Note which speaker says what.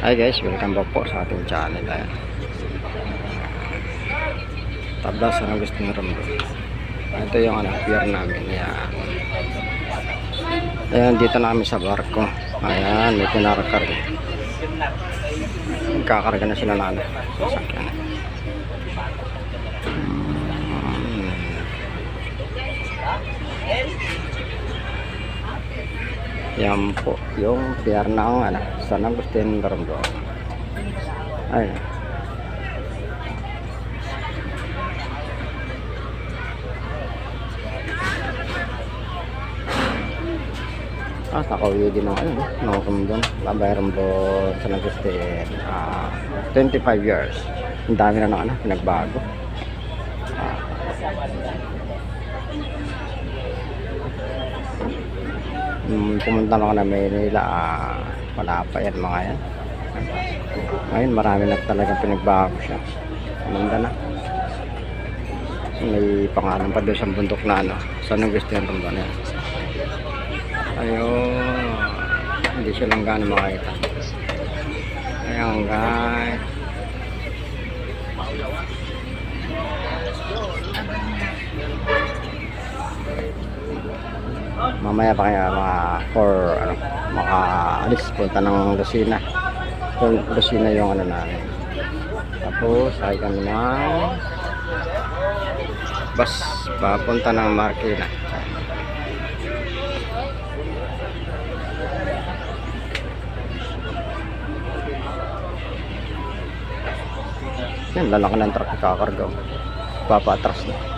Speaker 1: Hi guys, welcome back po sa ating channel. Ayan. Tablas ang gusto nyo rambo. Ito yung ano, pier namin. Ayan. Ayan, dito na kami sa barko. Ayan, may kinarakarga. Kakarga na sila na ano. Sasakyan. Yan po, yung pier ng ano, San Agustin Baranggo. Ayun. Ah, nakauwi din ng ano, no? ng Rumdon. Babay Rumdon, San Agustin. Ah, 25 years. Ang dami na ng ano, pinagbago. Ah, pumunta na ako na Manila, ah, wala pa yan mga yan. Ngayon marami na talagang pinagbago siya. Maganda na. May pangalan pa doon sa bundok na ano. Saan ang gusto yung rumba na yan? Ayun. Hindi siya lang gano'n makita. Ayun guys. Mamaya pa kaya mga for ano maka alis punta ng Lucina yung Lucina yung ano namin. Tapos ay kami ng bus papunta ng Marikina. Yan lalaki ng truck kakarga papatras na